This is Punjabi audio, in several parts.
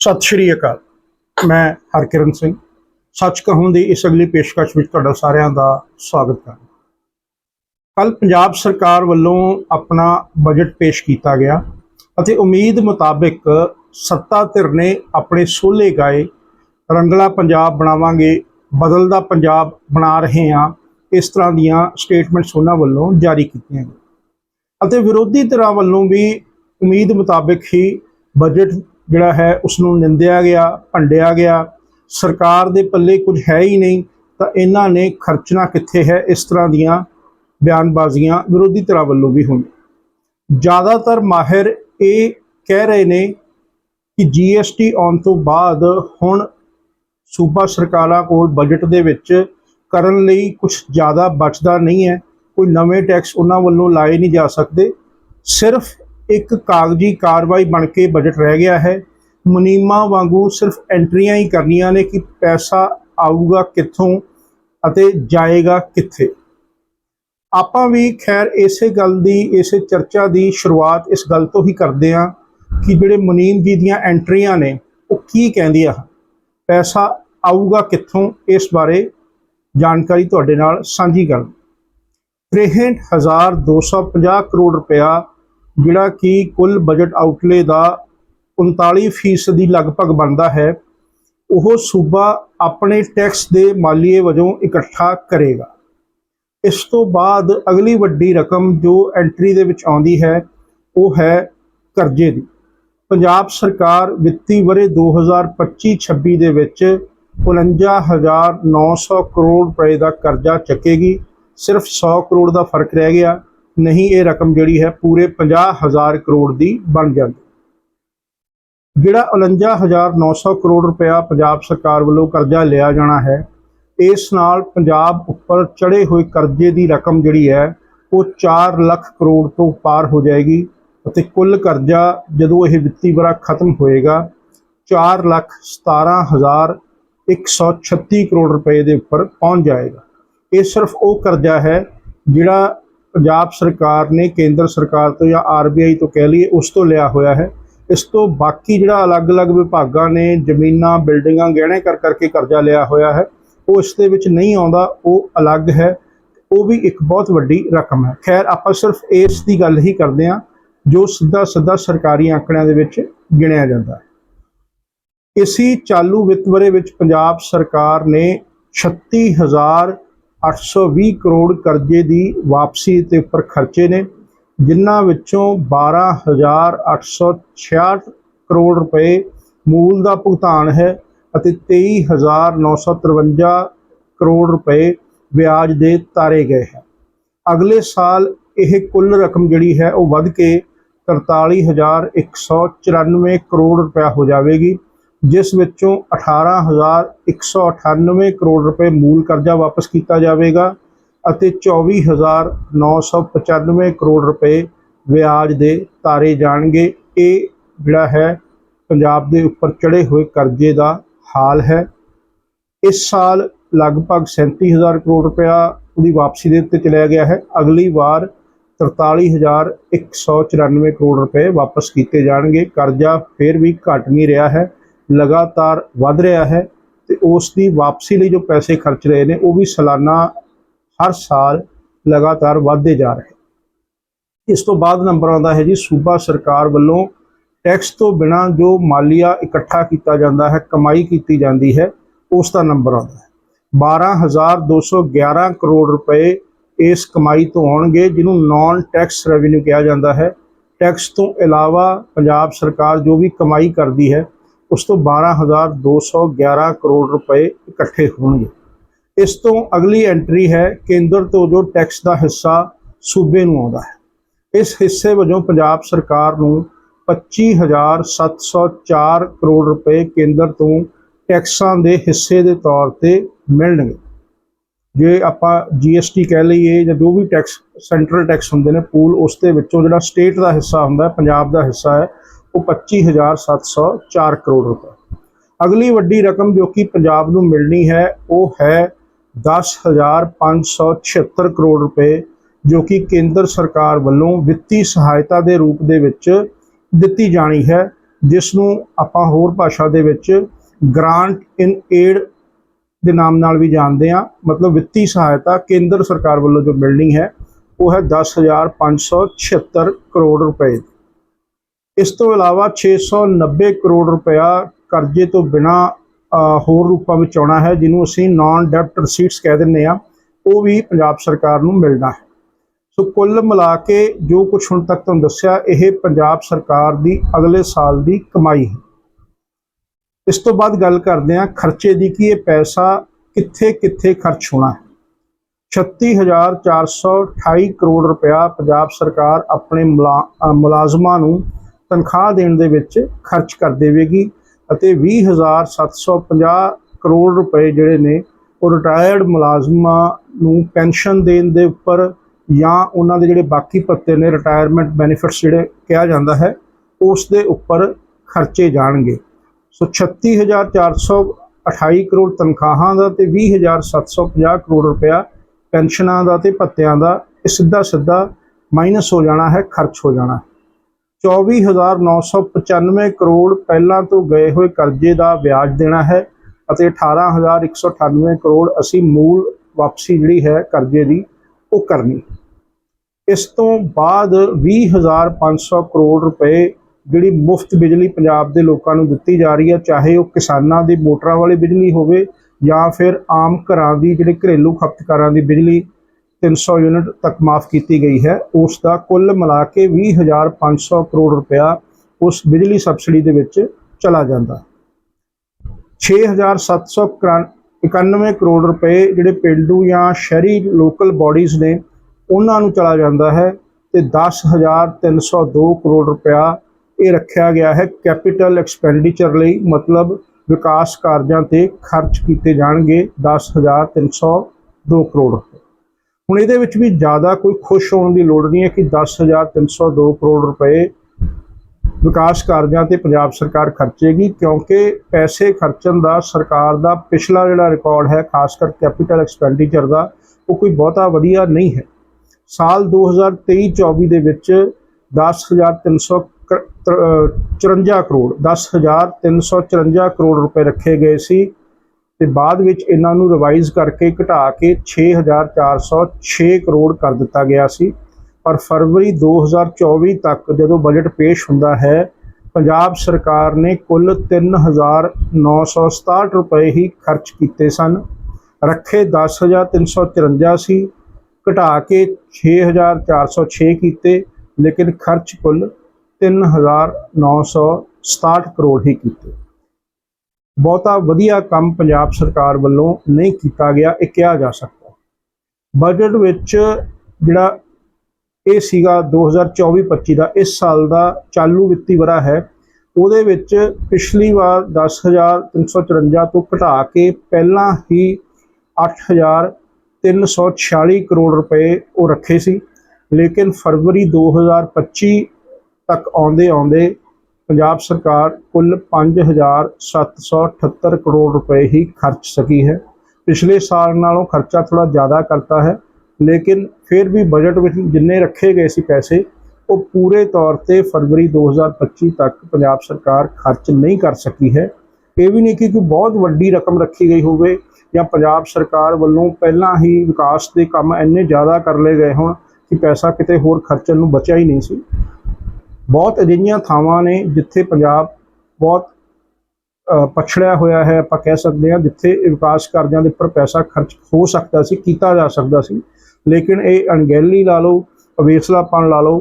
ਸਤਿ ਸ਼੍ਰੀ ਅਕਾਲ। ਮੈਂ ਹਰਕਿਰਨ ਸਿੰਘ। ਸੱਚ ਕਹੂੰ ਦੀ ਇਸ ਅਗਲੀ ਪੇਸ਼ਕਸ਼ ਵਿੱਚ ਤੁਹਾਡਾ ਸਾਰਿਆਂ ਦਾ ਸਵਾਗਤ ਕਰਦਾ ਕੱਲ ਪੰਜਾਬ ਸਰਕਾਰ ਵੱਲੋਂ ਆਪਣਾ ਬਜਟ ਪੇਸ਼ ਕੀਤਾ ਗਿਆ ਅਤੇ ਉਮੀਦ ਮੁਤਾਬਿਕ ਸੱਤਾ ਧਿਰ ਨੇ ਆਪਣੇ ਸੋਲੇ ਗਾਏ ਰੰਗਲਾ ਪੰਜਾਬ ਬਣਾਵਾਂਗੇ, ਬਦਲਦਾ ਪੰਜਾਬ ਬਣਾ ਰਹੇ ਹਾਂ, ਇਸ ਤਰ੍ਹਾਂ ਦੀਆਂ ਸਟੇਟਮੈਂਟਸ ਉਹਨਾਂ ਵੱਲੋਂ ਜਾਰੀ ਕੀਤੀਆਂ ਗਈਆਂ। ਅਤੇ ਵਿਰੋਧੀ ਧਿਰਾਂ ਵੱਲੋਂ ਵੀ ਉਮੀਦ ਮੁਤਾਬਿਕ ਹੀ ਬਜਟ ਜਿਹੜਾ ਹੈ ਉਸ ਨੂੰ ਨਿੰਦਿਆ ਗਿਆ, ਭੰਡਿਆ ਗਿਆ। ਸਰਕਾਰ ਦੇ ਪੱਲੇ ਕੁਝ ਹੈ ਹੀ ਨਹੀਂ, ਤਾਂ ਇਹਨਾਂ ਨੇ ਖਰਚਣਾ ਕਿੱਥੇ ਹੈ? ਇਸ ਤਰ੍ਹਾਂ ਦੀਆਂ ਬਿਆਨਬਾਜ਼ੀਆਂ ਵਿਰੋਧੀ ਧਿਰਾਂ ਵੱਲੋਂ ਵੀ ਹੋਈਆਂ। ਜ਼ਿਆਦਾਤਰ ਮਾਹਿਰ ਇਹ ਕਹਿ ਰਹੇ ਨੇ ਕਿ ਜੀਐਸਟੀ ਆਉਣ ਤੋਂ ਬਾਅਦ ਹੁਣ ਸੂਬਾ ਸਰਕਾਰਾਂ ਕੋਲ ਬਜਟ ਦੇ ਵਿੱਚ ਕਰਨ ਲਈ ਕੁਝ ਜ਼ਿਆਦਾ ਬਚਦਾ ਨਹੀਂ ਹੈ। ਕੋਈ ਨਵੇਂ ਟੈਕਸ ਉਹਨਾਂ ਵੱਲੋਂ ਲਾਏ ਨਹੀਂ ਜਾ ਸਕਦੇ। ਸਿਰਫ ਇੱਕ ਕਾਗਜ਼ੀ ਕਾਰਵਾਈ ਬਣ ਕੇ ਬਜਟ ਰਹਿ ਗਿਆ ਹੈ। ਮੁਨੀਮਾ ਵਾਂਗੂ ਸਿਰਫ ਐਂਟਰੀਆਂ ਹੀ ਕਰਨੀਆਂ ਨੇ ਕਿ ਪੈਸਾ ਆਊਗਾ ਕਿੱਥੋਂ ਅਤੇ ਜਾਏਗਾ ਕਿੱਥੇ। ਆਪਾਂ ਵੀ ਖੈਰ ਇਸੇ ਗੱਲ ਦੀ, ਇਸੇ ਚਰਚਾ ਦੀ ਸ਼ੁਰੂਆਤ ਇਸ ਗੱਲ ਤੋਂ ਹੀ ਕਰਦੇ ਹਾਂ ਕਿ ਜਿਹੜੇ ਮੁਨੀਮ ਜੀ ਦੀਆਂ ਐਂਟਰੀਆਂ ਨੇ, ਉਹ ਕੀ ਕਹਿੰਦੀਆਂ ਹਨ ਪੈਸਾ ਆਊਗਾ ਕਿੱਥੋਂ? ਇਸ ਬਾਰੇ ਜਾਣਕਾਰੀ ਤੁਹਾਡੇ ਨਾਲ ਸਾਂਝੀ ਕਰ 63250 ਕਰੋੜ ਰੁਪਇਆ ਜਿਹੜਾ ਕਿ ਕੁੱਲ ਬਜਟ ਆਊਟਲੇ ਦਾ 39% ਦੀ ਲਗਭਗ ਬਣਦਾ ਹੈ, ਉਹ ਸੂਬਾ ਆਪਣੇ ਟੈਕਸ ਦੇ ਮਾਲੀਏ ਵਜੋਂ ਇਕੱਠਾ ਕਰੇਗਾ। ਇਸ ਤੋਂ ਬਾਅਦ ਅਗਲੀ ਵੱਡੀ ਰਕਮ ਜੋ ਐਂਟਰੀ ਦੇ ਵਿੱਚ ਆਉਂਦੀ ਹੈ, ਉਹ ਹੈ ਕਰਜ਼ੇ ਦੀ। ਪੰਜਾਬ ਸਰਕਾਰ ਵਿੱਤੀ ਵਰੇ 2025-26 ਦੇ ਵਿੱਚ 49900 ਕਰੋੜ ਰੁਪਏ ਦਾ ਕਰਜ਼ਾ ਚੱਕੇਗੀ। ਸਿਰਫ 100 ਕਰੋੜ ਦਾ ਫ਼ਰਕ ਰਹਿ ਗਿਆ। ਨਹੀਂ ਇਹ ਰਕਮ ਜਿਹੜੀ ਹੈ ਪੂਰੇ 50000 ਕਰੋੜ ਦੀ ਬਣ ਜਾਂਦੀ। ਜਿਹੜਾ 49900 ਕਰੋੜ ਰੁਪਇਆ ਪੰਜਾਬ ਸਰਕਾਰ ਵੱਲੋਂ ਕਰਜ਼ਾ ਲਿਆ ਜਾਣਾ ਹੈ, ਇਸ ਨਾਲ ਪੰਜਾਬ ਉੱਪਰ ਚੜੇ ਹੋਏ ਕਰਜ਼ੇ ਦੀ ਰਕਮ ਜਿਹੜੀ ਹੈ, ਉਹ 4 ਲੱਖ ਕਰੋੜ ਤੋਂ ਪਾਰ ਹੋ ਜਾਏਗੀ ਅਤੇ ਕੁੱਲ ਕਰਜ਼ਾ ਜਦੋਂ ਇਹ ਵਿੱਤੀ ਵਰਾ ਖਤਮ ਹੋਏਗਾ 4 ਲੱਖ 17136 ਕਰੋੜ ਰੁਪਏ ਦੇ ਉੱਪਰ ਪਹੁੰਚ ਜਾਏਗਾ। ਇਹ ਸਿਰਫ ਉਹ ਕਰਜ਼ਾ ਹੈ ਜਿਹੜਾ ਪੰਜਾਬ ਸਰਕਾਰ ਨੇ ਕੇਂਦਰ ਸਰਕਾਰ ਤੋਂ ਜਾਂ ਆਰਬੀਆਈ ਤੋਂ ਕਹਿ ਲਈਏ, ਉਸ ਤੋਂ ਲਿਆ ਹੋਇਆ ਹੈ। ਇਸ ਤੋਂ ਬਾਕੀ ਜਿਹੜਾ ਅਲੱਗ-ਅਲੱਗ ਵਿਭਾਗਾਂ ਨੇ ਜ਼ਮੀਨਾਂ, ਬਿਲਡਿੰਗਾਂ ਗਹਿਣੇ ਕਰ ਕਰਕੇ ਕਰਜ਼ਾ ਲਿਆ ਹੋਇਆ ਹੈ, ਉਹ ਇਸ ਦੇ ਵਿੱਚ ਨਹੀਂ ਆਉਂਦਾ, ਉਹ ਅਲੱਗ ਹੈ। ਉਹ ਵੀ ਇੱਕ ਬਹੁਤ ਵੱਡੀ ਰਕਮ ਹੈ। ਖੈਰ, ਆਪਾਂ ਸਿਰਫ ਇਸ ਦੀ ਗੱਲ ਹੀ ਕਰਦੇ ਹਾਂ, ਜੋ ਸਿੱਧਾ ਸਿੱਧਾ ਸਰਕਾਰੀ ਆંકੜਿਆਂ ਦੇ ਵਿੱਚ ਗਿਣਿਆ ਜਾਂਦਾ ਹੈ। ਇਸੀ ਚਾਲੂ ਵਿੱਤ ਵਰੇ ਵਿੱਚ ਪੰਜਾਬ ਸਰਕਾਰ ਨੇ 36820 ਕਰੋੜ ਕਰਜ਼ੇ ਦੀ ਵਾਪਸੀ ਤੇ ਉੱਪਰ ਖਰਚੇ ਨੇ, ਜਿਨ੍ਹਾਂ ਵਿੱਚੋਂ 12866 ਕਰੋੜ ਰੁਪਏ ਮੂਲ ਦਾ ਭੁਗਤਾਨ ਹੈ ਅਤੇ 23953 ਕਰੋੜ ਰੁਪਏ ਵਿਆਜ ਦੇ ਤਾਰੇ ਗਏ ਹਨ ਅਗਲੇ ਸਾਲ ਇਹ ਕੁੱਲ ਰਕਮ ਜਿਹੜੀ ਹੈ ਉਹ ਵੱਧ ਕੇ 43194 ਕਰੋੜ ਰੁਪਇਆ ਹੋ ਜਾਵੇਗੀ। ਜਿਸ ਵਿੱਚੋਂ 18198 ਕਰੋੜ ਰੁਪਏ ਮੂਲ ਕਰਜ਼ਾ ਵਾਪਸ ਕੀਤਾ ਜਾਵੇਗਾ ਅਤੇ 24995 ਕਰੋੜ ਰੁਪਏ ਵਿਆਜ ਦੇ ਤਾਰੇ ਜਾਣਗੇ। ਇਹ ਜਿਹੜਾ ਹੈ, ਪੰਜਾਬ ਦੇ ਉੱਪਰ ਚੜੇ ਹੋਏ ਕਰਜ਼ੇ ਦਾ ਹਾਲ ਹੈ। ਇਸ ਸਾਲ ਲਗਭਗ 37000 ਕਰੋੜ ਰੁਪਇਆ ਉਹਦੀ ਵਾਪਸੀ ਦੇ ਉੱਤੇ ਚਲਿਆ ਗਿਆ ਹੈ। ਅਗਲੀ ਵਾਰ 43194 ਕਰੋੜ ਰੁਪਏ ਵਾਪਸ ਕੀਤੇ ਜਾਣਗੇ। ਕਰਜ਼ਾ ਫਿਰ ਵੀ ਘਟ ਨਹੀਂ ਰਿਹਾ ਹੈ। ਲਗਾਤਾਰ ਵੱਧ ਰਿਹਾ ਹੈ ਤੇ ਉਸ ਦੀ ਵਾਪਸੀ ਲਈ ਜੋ ਪੈਸੇ ਖਰਚ ਰਹੇ ਨੇ, ਉਹ ਵੀ ਸਾਲਾਨਾ ਹਰ ਸਾਲ ਲਗਾਤਾਰ ਵਧਦੇ ਜਾ ਰਹੇ ਇਸ ਤੋਂ ਬਾਅਦ ਨੰਬਰ ਆਉਂਦਾ ਹੈ ਜੀ, ਸੂਬਾ ਸਰਕਾਰ ਵੱਲੋਂ ਟੈਕਸ ਤੋਂ ਬਿਨਾ ਜੋ ਮਾਲੀਆ ਇਕੱਠਾ ਕੀਤਾ ਜਾਂਦਾ ਹੈ, ਕਮਾਈ ਕੀਤੀ ਜਾਂਦੀ ਹੈ, ਉਸ ਦਾ ਨੰਬਰ ਆਉਂਦਾ ਹੈ। 12211 ਕਰੋੜ ਰੁਪਏ ਇਸ ਕਮਾਈ ਤੋਂ ਆਉਣਗੇ, ਜਿਹਨੂੰ ਨਾਨ ਟੈਕਸ ਰੈਵਨਿਊ ਕਿਹਾ ਜਾਂਦਾ ਹੈ। ਟੈਕਸ ਤੋਂ ਇਲਾਵਾ ਪੰਜਾਬ ਸਰਕਾਰ ਜੋ ਵੀ ਕਮਾਈ ਕਰਦੀ ਹੈ ਉਸ ਤੋਂ 12211 ਕਰੋੜ ਰੁਪਏ ਇਕੱਠੇ ਹੋਣਗੇ। ਇਸ ਤੋਂ ਅਗਲੀ ਐਂਟਰੀ ਹੈ, ਕੇਂਦਰ ਤੋਂ ਜੋ ਟੈਕਸ ਦਾ ਹਿੱਸਾ ਸੂਬੇ ਨੂੰ ਆਉਂਦਾ ਹੈ। ਇਸ ਹਿੱਸੇ ਵਜੋਂ ਪੰਜਾਬ ਸਰਕਾਰ ਨੂੰ 25704 ਕਰੋੜ ਰੁਪਏ ਕੇਂਦਰ ਤੋਂ ਟੈਕਸਾਂ ਦੇ ਹਿੱਸੇ ਦੇ ਤੌਰ ਤੇ ਮਿਲਣਗੇ। ਜੇ ਆਪਾਂ ਜੀਐਸਟੀ ਕਹਿ ਲਈਏ ਜਾਂ ਜੋ ਵੀ ਟੈਕਸ ਸੈਂਟਰਲ ਟੈਕਸ ਹੁੰਦੇ ਨੇ ਪੂਲ ਉਸ ਦੇ ਵਿੱਚੋਂ ਜਿਹੜਾ ਸਟੇਟ ਦਾ ਹਿੱਸਾ ਹੁੰਦਾ ਹੈ, ਪੰਜਾਬ ਦਾ ਹਿੱਸਾ ਹੈ ਉਹ 25704 ਕਰੋੜ ਰੁਪਏ ਅਗਲੀ ਵੱਡੀ ਰਕਮ ਜੋ ਕਿ ਪੰਜਾਬ ਨੂੰ ਮਿਲਣੀ ਹੈ, ਉਹ ਹੈ 10576 ਕਰੋੜ ਰੁਪਏ, ਜੋ ਕਿ ਕੇਂਦਰ ਸਰਕਾਰ ਵੱਲੋਂ ਵਿੱਤੀ ਸਹਾਇਤਾ ਦੇ ਰੂਪ ਦੇ ਵਿੱਚ ਦਿੱਤੀ ਜਾਣੀ ਹੈ, ਜਿਸ ਨੂੰ ਆਪਾਂ ਹੋਰ ਭਾਸ਼ਾ ਦੇ ਵਿੱਚ ਗ੍ਰਾਂਟ ਇਨ ਏਡ ਦੇ ਨਾਮ ਨਾਲ ਵੀ ਜਾਣਦੇ ਆ ਮਤਲਬ ਵਿੱਤੀ ਸਹਾਇਤਾ ਕੇਂਦਰ ਸਰਕਾਰ ਵੱਲੋਂ ਜੋ ਮਿਲਣੀ ਹੈ, ਉਹ ਹੈ 10576 ਕਰੋੜ ਰੁਪਏ ਦੀ। ਇਸ ਤੋਂ ਇਲਾਵਾ 690 ਕਰੋੜ ਰੁਪਇਆ ਕਰਜ਼ੇ ਤੋਂ ਬਿਨਾ ਹੋਰ ਰੂਪਾਂ ਵਿੱਚ ਆਉਣਾ ਹੈ, ਜਿਹਨੂੰ ਅਸੀਂ ਨਾਨ ਡੈਪਟ ਰਸੀਟਸ ਕਹਿ ਦਿੰਦੇ ਆ ਉਹ ਵੀ ਪੰਜਾਬ ਸਰਕਾਰ ਨੂੰ ਮਿਲਣਾ ਹੈ। ਸੋ ਕੁੱਲ ਮਿਲਾ ਕੇ ਜੋ ਕੁਝ ਹੁਣ ਤੱਕ ਤੁਹਾਨੂੰ ਦੱਸਿਆ, ਇਹ ਪੰਜਾਬ ਸਰਕਾਰ ਦੀ ਅਗਲੇ ਸਾਲ ਦੀ ਕਮਾਈ ਹੈ। ਇਸ ਤੋਂ ਬਾਅਦ ਗੱਲ ਕਰਦੇ ਹਾਂ ਖਰਚੇ ਦੀ, ਕਿ ਇਹ ਪੈਸਾ ਕਿੱਥੇ ਕਿੱਥੇ ਖਰਚ ਹੋਣਾ ਹੈ। 36428 ਕਰੋੜ ਰੁਪਇਆ ਪੰਜਾਬ ਸਰਕਾਰ ਆਪਣੇ ਮੁਲਾ- ਮੁਲਾਜ਼ਮਾਂ ਨੂੰ ਤਨਖਾਹ ਦੇਣ ਦੇ ਵਿੱਚ ਖਰਚ ਕਰ ਦੇਵੇਗੀ ਅਤੇ 20750 ਕਰੋੜ ਰੁਪਏ ਜਿਹੜੇ ਨੇ ਉਹ ਰਿਟਾਇਰਡ ਮੁਲਾਜ਼ਮਾਂ ਨੂੰ ਪੈਨਸ਼ਨ ਦੇਣ ਦੇ ਉੱਪਰ ਜਾਂ ਉਹਨਾਂ ਦੇ ਜਿਹੜੇ ਬਾਕੀ ਪੱਤੇ ਨੇ ਰਿਟਾਇਰਮੈਂਟ ਬੈਨੀਫਿਟਸ ਜਿਹੜੇ ਕਿਹਾ ਜਾਂਦਾ ਹੈ, ਉਸ ਦੇ ਉੱਪਰ ਖਰਚੇ ਜਾਣਗੇ। ਸੋ 36428 ਕਰੋੜ ਤਨਖਾਹਾਂ ਦਾ ਤੇ 20750 ਕਰੋੜ ਰੁਪਇਆ ਪੈਨਸ਼ਨਾਂ ਦਾ ਤੇ ਪੱਤਿਆਂ ਦਾ ਇਹ ਸਿੱਧਾ ਸਿੱਧਾ ਮਾਈਨਸ ਹੋ ਜਾਣਾ ਹੈ, ਖਰਚ ਹੋ ਜਾਣਾ 24995 ਕਰੋੜ ਪਹਿਲਾਂ ਤੋਂ ਗਏ ਹੋਏ ਕਰਜ਼ੇ ਦਾ ਵਿਆਜ ਦੇਣਾ ਹੈ ਅਤੇ 18198 ਕਰੋੜ ਅਸੀਂ ਮੂਲ ਵਾਪਸੀ ਜਿਹੜੀ ਹੈ ਕਰਜ਼ੇ ਦੀ ਉਹ ਕਰਨੀ। ਇਸ ਤੋਂ ਬਾਅਦ 20500 ਕਰੋੜ ਰੁਪਏ ਜਿਹੜੀ ਮੁਫਤ ਬਿਜਲੀ ਪੰਜਾਬ ਦੇ ਲੋਕਾਂ ਨੂੰ ਦਿੱਤੀ ਜਾ ਰਹੀ ਹੈ, ਚਾਹੇ ਉਹ ਕਿਸਾਨਾਂ ਦੀ ਮੋਟਰਾਂ ਵਾਲੀ ਬਿਜਲੀ ਹੋਵੇ ਜਾਂ ਫਿਰ ਆਮ ਘਰਾਂ ਦੀ ਜਿਹੜੇ ਘਰੇਲੂ ਖਪਤਕਾਰਾਂ ਦੀ ਬਿਜਲੀ 300 ਯੂਨਿਟ ਤੱਕ ਮਾਫ ਕੀਤੀ ਗਈ ਹੈ। ਉਸ ਦਾ ਕੁੱਲ ਮਿਲਾ ਕੇ 20500 ਕਰੋੜ ਰੁਪਇਆ ਉਸ ਬਿਜਲੀ ਸਬਸਿਡੀ ਦੇ ਵਿੱਚ ਚਲਾ ਜਾਂਦਾ। ਹੈ 6791 ਕਰੋੜ ਰੁਪਏ ਜਿਹੜੇ ਪਿੰਡੂ ਜਾਂ ਸ਼ਹਿਰੀ ਲੋਕਲ ਬਾਡੀਜ਼ ਨੇ, ਉਹਨਾਂ ਨੂੰ ਚਲਾ ਜਾਂਦਾ ਹੈ ਤੇ 10302 ਕਰੋੜ ਰੁਪਇਆ ਇਹ ਰੱਖਿਆ ਗਿਆ ਹੈ ਕੈਪੀਟਲ ਐਕਸਪੈਂਡੀਚਰ ਲਈ, ਮਤਲਬ ਵਿਕਾਸ ਕਾਰਜਾਂ ਤੇ ਖਰਚ ਕੀਤੇ ਜਾਣਗੇ 10302 ਕਰੋੜ। ਹੁਣ ਇਹਦੇ ਵਿੱਚ ਵੀ ਜ਼ਿਆਦਾ ਕੋਈ ਖੁਸ਼ ਹੋਣ ਦੀ ਲੋੜ ਨਹੀਂ ਹੈ ਕਿ 10302 ਕਰੋੜ ਰੁਪਏ ਵਿਕਾਸ ਕਾਰਜਾਂ ਤੇ ਪੰਜਾਬ ਸਰਕਾਰ ਖਰਚੇਗੀ, ਕਿਉਂਕਿ ਪੈਸੇ ਖਰਚਣ ਦਾ ਸਰਕਾਰ ਦਾ ਪਿਛਲਾ ਜਿਹੜਾ ਰਿਕਾਰਡ ਹੈ, ਖਾਸ ਕਰ ਕੈਪੀਟਲ ਐਕਸਪੈਂਡੀਚਰ ਦਾ, ਉਹ ਕੋਈ ਬਹੁਤਾ ਵਧੀਆ ਨਹੀਂ ਹੈ। ਸਾਲ 2023-24 ਦੇ ਵਿੱਚ 10354 ਕਰੋੜ 10354 ਕਰੋੜ ਰੁਪਏ ਰੱਖੇ ਗਏ ਸੀ। ਤੇ ਬਾਅਦ ਵਿੱਚ ਇਹਨਾਂ ਨੂੰ ਰਿਵਾਈਜ਼ ਕਰਕੇ ਘਟਾ ਕੇ 6406 ਕਰੋੜ ਕਰ ਦਿੱਤਾ ਗਿਆ ਸੀ। ਪਰ ਫਰਵਰੀ 2024 ਤੱਕ ਜਦੋਂ ਬਜਟ ਪੇਸ਼ ਹੁੰਦਾ ਹੈ, ਪੰਜਾਬ ਸਰਕਾਰ ਨੇ ਕੁੱਲ 3967 ਰੁਪਏ ਹੀ ਖਰਚ ਕੀਤੇ ਸਨ। ਰੱਖੇ 10354 ਸੀ ਘਟਾ ਕੇ 6406 ਕੀਤੇ, ਲੇਕਿਨ ਖਰਚ ਕੁੱਲ 3967 ਕਰੋੜ ਹੀ ਕੀਤੇ। ਬਹੁਤਾ ਵਧੀਆ ਕੰਮ ਪੰਜਾਬ ਸਰਕਾਰ ਵੱਲੋਂ ਨਹੀਂ ਕੀਤਾ ਗਿਆ, ਇਹ ਕਿਹਾ ਜਾ ਸਕਦਾ ਬਜਟ ਵਿੱਚ ਜਿਹੜਾ ਇਹ ਸੀਗਾ 2024-25 ਦਾ, ਇਸ ਸਾਲ ਦਾ ਚਾਲੂ ਵਿੱਤੀ ਵਰਾ ਹੈ, ਉਹਦੇ ਵਿੱਚ ਪਿਛਲੀ ਵਾਰ 10354 ਤੋਂ ਘਟਾ ਕੇ ਪਹਿਲਾਂ ਹੀ 8346 ਕਰੋੜ ਰੁਪਏ ਉਹ ਰੱਖੇ ਸੀ, ਲੇਕਿਨ ਫਰਵਰੀ 2025 ਤੱਕ ਆਉਂਦੇ ਆਉਂਦੇ ਪੰਜਾਬ ਸਰਕਾਰ ਕੁੱਲ 5778 ਕਰੋੜ ਰੁਪਏ ਹੀ ਖਰਚ ਸਕੀ ਹੈ। ਪਿਛਲੇ ਸਾਲ ਨਾਲੋਂ ਖਰਚਾ ਥੋੜਾ ਜ਼ਿਆਦਾ ਕਰਤਾ ਹੈ, ਲੇਕਿਨ ਫਿਰ ਵੀ ਬਜਟ ਵਿੱਚ ਜਿੰਨੇ ਰੱਖੇ ਗਏ ਸੀ ਪੈਸੇ, ਉਹ ਪੂਰੇ ਤੌਰ ਤੇ ਫਰਵਰੀ 2025 ਤੱਕ ਪੰਜਾਬ ਸਰਕਾਰ ਖਰਚ ਨਹੀਂ ਕਰ ਸਕੀ ਹੈ। ਇਹ ਵੀ ਨਹੀਂ ਕਿ ਕੋਈ ਬਹੁਤ ਵੱਡੀ ਰਕਮ ਰੱਖੀ ਗਈ ਹੋਵੇ ਜਾਂ ਪੰਜਾਬ ਸਰਕਾਰ ਵੱਲੋਂ ਪਹਿਲਾਂ ਹੀ ਵਿਕਾਸ ਦੇ ਕੰਮ ਇੰਨੇ ਜ਼ਿਆਦਾ ਕਰ ਲਏ ਗਏ ਹੋਣ ਕਿ ਪੈਸਾ ਕਿਤੇ ਹੋਰ ਖਰਚਣ ਨੂੰ ਬਚਿਆ ਹੀ ਨਹੀਂ ਸੀ। ਬਹੁਤ ਅਜਿਹੀਆਂ ਥਾਵਾਂ ਨੇ ਜਿੱਥੇ ਪੰਜਾਬ ਬਹੁਤ ਪਛੜਿਆ ਹੋਇਆ ਹੈ, ਆਪਾਂ ਕਹਿ ਸਕਦੇ ਹਾਂ, ਜਿੱਥੇ ਵਿਕਾਸ ਕਾਰਜਾਂ ਦੇ ਉੱਪਰ ਪੈਸਾ ਖਰਚ ਹੋ ਸਕਦਾ ਸੀ, ਕੀਤਾ ਜਾ ਸਕਦਾ ਸੀ। ਲੇਕਿਨ ਇਹ ਅਣਗਹਿਲੀ ਲਾ ਲਓ ਅਵੇਸਲਾਪਣ ਲਾ ਲਓ,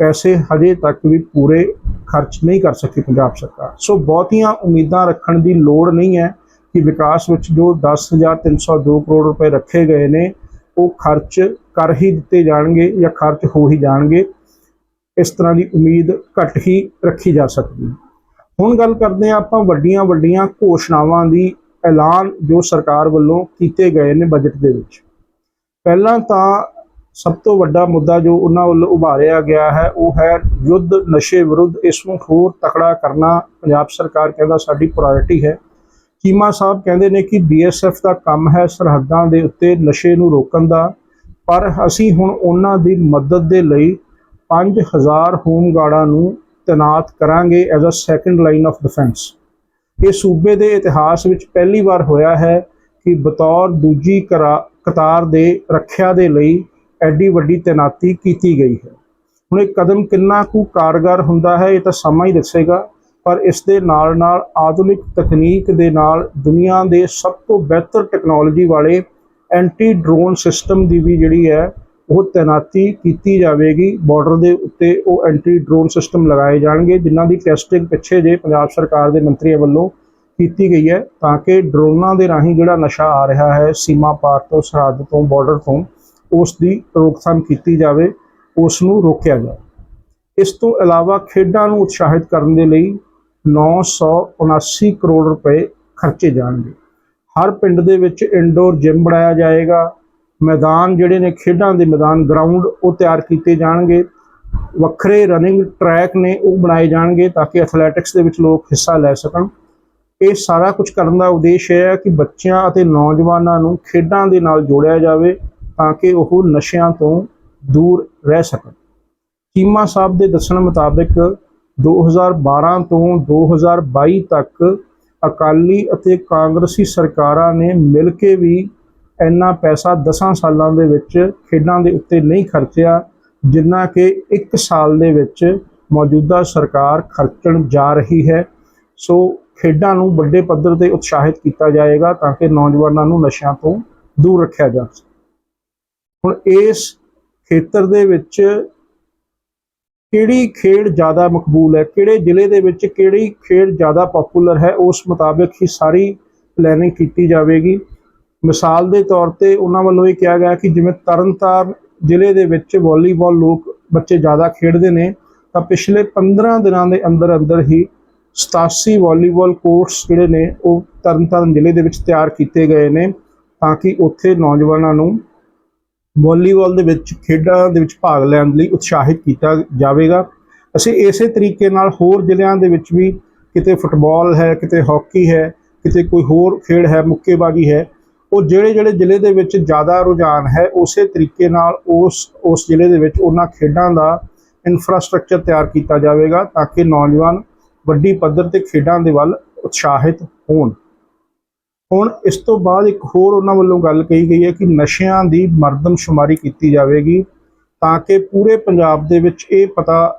ਪੈਸੇ ਹਜੇ ਤੱਕ ਵੀ ਪੂਰੇ ਖਰਚ ਨਹੀਂ ਕਰ ਸਕੀ ਪੰਜਾਬ ਸਰਕਾਰ। ਸੋ ਬਹੁਤੀਆਂ ਉਮੀਦਾਂ ਰੱਖਣ ਦੀ ਲੋੜ ਨਹੀਂ ਹੈ ਕਿ ਵਿਕਾਸ ਵਿੱਚ ਜੋ 10302 ਕਰੋੜ ਰੁਪਏ ਰੱਖੇ ਗਏ ਨੇ, ਉਹ ਖਰਚ ਕਰ ਹੀ ਦਿੱਤੇ ਜਾਣਗੇ ਜਾਂ ਖਰਚ ਹੋ ਹੀ ਜਾਣਗੇ। ਇਸ ਤਰ੍ਹਾਂ ਦੀ ਉਮੀਦ ਘੱਟ ਹੀ ਰੱਖੀ ਜਾ ਸਕਦੀ ਹੁਣ ਗੱਲ ਕਰਦੇ ਹਾਂ ਆਪਾਂ ਵੱਡੀਆਂ ਵੱਡੀਆਂ ਘੋਸ਼ਣਾਵਾਂ ਦੀ ਐਲਾਨ ਜੋ ਸਰਕਾਰ ਵੱਲੋਂ ਕੀਤੇ ਗਏ ਨੇ ਬਜਟ ਦੇ ਵਿੱਚ। ਪਹਿਲਾਂ ਤਾਂ ਸਭ ਤੋਂ ਵੱਡਾ ਮੁੱਦਾ ਜੋ ਉਹਨਾਂ ਵੱਲੋਂ ਉਭਾਰਿਆ ਗਿਆ ਹੈ, ਉਹ ਹੈ ਯੁੱਧ ਨਸ਼ੇ ਵਿਰੁੱਧ ਇਸ ਨੂੰ ਹੋਰ ਤਕੜਾ ਕਰਨਾ। ਪੰਜਾਬ ਸਰਕਾਰ ਕਹਿੰਦਾ ਸਾਡੀ ਪ੍ਰਾਇੋਰਟੀ ਹੈ। ਚੀਮਾ ਸਾਹਿਬ ਕਹਿੰਦੇ ਨੇ ਕਿ ਬੀਐਸਐਫ ਦਾ ਕੰਮ ਹੈ ਸਰਹੱਦਾਂ ਦੇ ਉੱਤੇ ਨਸ਼ੇ ਨੂੰ ਰੋਕਣ ਦਾ। ਪਰ ਅਸੀਂ ਹੁਣ ਉਹਨਾਂ ਦੀ ਮਦਦ ਦੇ ਲਈ 5000 ਹੋਮਗਾਰਡਾਂ ਨੂੰ ਤੈਨਾਤ ਕਰਾਂਗੇ as a second line of defence ਇਹ ਸੂਬੇ ਦੇ ਇਤਿਹਾਸ ਵਿੱਚ ਪਹਿਲੀ ਵਾਰ ਹੋਇਆ ਹੈ ਕਿ ਬਤੌਰ ਦੂਜੀ ਕਰਾ- ਕਤਾਰ ਦੇ ਰੱਖਿਆ ਦੇ ਲਈ ਐਡੀ ਵੱਡੀ ਤੈਨਾਤੀ ਕੀਤੀ ਗਈ ਹੈ। ਹੁਣ ਇਹ ਕਦਮ ਕਿੰਨਾ ਕੁ ਕਾਰਗਰ ਹੁੰਦਾ ਹੈ ਇਹ ਤਾਂ ਸਮਾਂ ਹੀ ਦੱਸੇਗਾ, ਪਰ ਇਸ ਦੇ ਨਾਲ ਨਾਲ ਆਧੁਨਿਕ ਤਕਨੀਕ ਦੇ ਨਾਲ ਦੁਨੀਆ ਦੇ ਸਭ ਤੋਂ ਬਿਹਤਰ ਟੈਕਨੋਲੋਜੀ ਵਾਲੇ ਐਂਟੀ ਡਰੋਨ ਸਿਸਟਮ ਦੀ ਵੀ ਜਿਹੜੀ ਹੈ ਉਹ ਤੈਨਾਤੀ ਕੀਤੀ ਜਾਵੇਗੀ। ਬਾਰਡਰ ਦੇ ਉੱਤੇ ਉਹ ਐਂਟੀ ਡਰੋਨ ਸਿਸਟਮ ਲਗਾਏ ਜਾਣਗੇ, ਜਿਨ੍ਹਾਂ ਦੀ ਟੈਸਟਿੰਗ ਪਿੱਛੇ ਜੇ ਪੰਜਾਬ ਸਰਕਾਰ ਦੇ ਮੰਤਰੀਆਂ ਵੱਲੋਂ ਕੀਤੀ ਗਈ ਹੈ, ਤਾਂ ਕਿ ਡਰੋਨਾਂ ਦੇ ਰਾਹੀਂ ਜਿਹੜਾ ਨਸ਼ਾ ਆ ਰਿਹਾ ਹੈ, ਸੀਮਾ ਪਾਰ ਤੋਂ, ਸਰਹੱਦ ਤੋਂ, ਬਾਰਡਰ ਤੋਂ, ਉਸ ਦੀ ਰੋਕਥਾਮ ਕੀਤੀ ਜਾਵੇ, ਉਸ ਨੂੰ ਰੋਕਿਆ ਜਾਵੇ। ਇਸ ਤੋਂ ਇਲਾਵਾ ਖੇਡਾਂ ਨੂੰ ਉਤਸ਼ਾਹਿਤ ਕਰਨ ਦੇ ਲਈ 979 ਕਰੋੜ ਰੁਪਏ ਖਰਚੇ ਜਾਣਗੇ। ਹਰ ਪਿੰਡ ਦੇ ਵਿੱਚ ਇਨਡੋਰ ਜਿਮ ਬਣਾਇਆ ਜਾਏਗਾ ਮੈਦਾਨ ਜਿਹੜੇ ਨੇ ਖੇਡਾਂ ਦੇ ਮੈਦਾਨ ਗਰਾਊਂਡ ਉਹ ਤਿਆਰ ਕੀਤੇ ਜਾਣਗੇ। ਵੱਖਰੇ ਰਨਿੰਗ ਟਰੈਕ ਨੇ ਉਹ ਬਣਾਏ ਜਾਣਗੇ ਤਾਂ ਕਿ ਐਥਲੈਟਿਕਸ ਦੇ ਵਿੱਚ ਲੋਕ ਹਿੱਸਾ ਲੈ ਸਕਣ। ਇਹ ਸਾਰਾ ਕੁਝ ਕਰਨ ਦਾ ਉਦੇਸ਼ ਇਹ ਹੈ ਕਿ ਬੱਚਿਆਂ ਅਤੇ ਨੌਜਵਾਨਾਂ ਨੂੰ ਖੇਡਾਂ ਦੇ ਨਾਲ ਜੋੜਿਆ ਜਾਵੇ ਤਾਂ ਕਿ ਉਹ ਨਸ਼ਿਆਂ ਤੋਂ ਦੂਰ ਰਹਿ ਸਕਣ। ਚੀਮਾ ਸਾਹਿਬ ਦੇ ਦੱਸਣ ਮੁਤਾਬਿਕ 2012 ਤੋਂ 2022 ਤੱਕ ਅਕਾਲੀ ਅਤੇ ਕਾਂਗਰਸੀ ਸਰਕਾਰਾਂ ਨੇ ਮਿਲ ਕੇ ਵੀ ਇੰਨਾ ਪੈਸਾ 10 ਸਾਲਾਂ ਦੇ ਵਿੱਚ ਖੇਡਾਂ ਦੇ ਉੱਤੇ ਨਹੀਂ ਖਰਚਿਆ, ਜਿੰਨਾ ਕਿ 1 ਸਾਲ ਦੇ ਵਿੱਚ ਮੌਜੂਦਾ ਸਰਕਾਰ ਖਰਚਣ ਜਾ ਰਹੀ ਹੈ। ਸੋ ਖੇਡਾਂ ਨੂੰ ਵੱਡੇ ਪੱਧਰ ਤੇ ਉਤਸ਼ਾਹਿਤ ਕੀਤਾ ਜਾਏਗਾ ਤਾਂ ਕਿ ਨੌਜਵਾਨਾਂ ਨੂੰ ਨਸ਼ਿਆਂ ਤੋਂ ਦੂਰ ਰੱਖਿਆ ਜਾ ਸਕੇ। ਹੁਣ ਇਸ ਖੇਤਰ ਦੇ ਵਿੱਚ ਕਿਹੜੀ ਖੇਡ ਜ਼ਿਆਦਾ ਮਕਬੂਲ ਹੈ, ਕਿਹੜੇ ਜ਼ਿਲ੍ਹੇ ਦੇ ਵਿੱਚ ਕਿਹੜੀ ਖੇਡ ਜ਼ਿਆਦਾ ਪਪੂਲਰ ਹੈ, ਉਸ ਮੁਤਾਬਕ ਹੀ ਸਾਰੀ ਪਲੈਨਿੰਗ ਕੀਤੀ ਜਾਵੇਗੀ। ਮਿਸਾਲ ਦੇ ਤੌਰ ਤੇ ਉਹਨਾਂ ਵੱਲੋਂ ਇਹ ਕਿਹਾ ਗਿਆ ਕਿ ਜਿਵੇਂ ਤਰਨਤਾਰਨ ਜ਼ਿਲ੍ਹੇ ਦੇ ਵਿੱਚ ਵਾਲੀਬਾਲ ਲੋਕ ਬੱਚੇ ਜ਼ਿਆਦਾ ਖੇਡਦੇ ਨੇ, ਤਾਂ ਪਿਛਲੇ 15 ਦਿਨਾਂ ਦੇ ਅੰਦਰ ਅੰਦਰ ਹੀ 87 ਵਾਲੀਬਾਲ ਕੋਰਟਸ ਜਿਹੜੇ ਨੇ, ਉਹ ਤਰਨਤਾਰਨ ਜ਼ਿਲ੍ਹੇ ਦੇ ਵਿੱਚ ਤਿਆਰ ਕੀਤੇ ਗਏ ਨੇ ਤਾਂ ਕਿ ਉੱਥੇ ਨੌਜਵਾਨਾਂ ਨੂੰ ਵਾਲੀਬਾਲ ਦੇ ਵਿੱਚ ਖੇਡਾਂ ਦੇ ਵਿੱਚ ਭਾਗ ਲੈਣ ਲਈ ਉਤਸ਼ਾਹਿਤ ਕੀਤਾ ਜਾਵੇਗਾ। ਅਸੀਂ ਇਸੇ ਤਰੀਕੇ ਨਾਲ ਹੋਰ ਜ਼ਿਲ੍ਹਿਆਂ ਦੇ ਵਿੱਚ ਵੀ ਕਿਤੇ ਫੁੱਟਬਾਲ ਹੈ, ਕਿਤੇ ਹਾਕੀ ਹੈ, ਕਿਤੇ ਕੋਈ ਹੋਰ ਖੇਡ ਹੈ, ਮੁੱਕੇਬਾਜ਼ੀ ਹੈ ਉਹ ਜਿਹੜੇ ਜਿਹੜੇ ਜ਼ਿਲ੍ਹੇ ਦੇ ਵਿੱਚ ਜ਼ਿਆਦਾ ਰੁਝਾਨ ਹੈ, ਉਸੇ ਤਰੀਕੇ ਨਾਲ ਉਸ ਉਸ ਜ਼ਿਲ੍ਹੇ ਦੇ ਵਿੱਚ ਉਹਨਾਂ ਖੇਡਾਂ ਦਾ ਇਨਫਰਾਸਟ੍ਰਕਚਰ ਤਿਆਰ ਕੀਤਾ ਜਾਵੇਗਾ ਤਾਂ ਕਿ ਨੌਜਵਾਨ ਵੱਡੀ ਪੱਧਰ ਤੇ ਖੇਡਾਂ ਦੇ ਵੱਲ ਉਤਸ਼ਾਹਿਤ ਹੋਣ। ਹੁਣ ਇਸ ਤੋਂ ਬਾਅਦ ਇੱਕ ਹੋਰ ਉਹਨਾਂ ਵੱਲੋਂ ਗੱਲ ਕਹੀ ਗਈ ਹੈ ਕਿ ਨਸ਼ਿਆਂ ਦੀ ਮਰਦਮਸ਼ੁਮਾਰੀ ਕੀਤੀ ਜਾਵੇਗੀ ਤਾਂ ਕਿ ਪੂਰੇ ਪੰਜਾਬ ਦੇ ਵਿੱਚ ਇਹ ਪਤਾ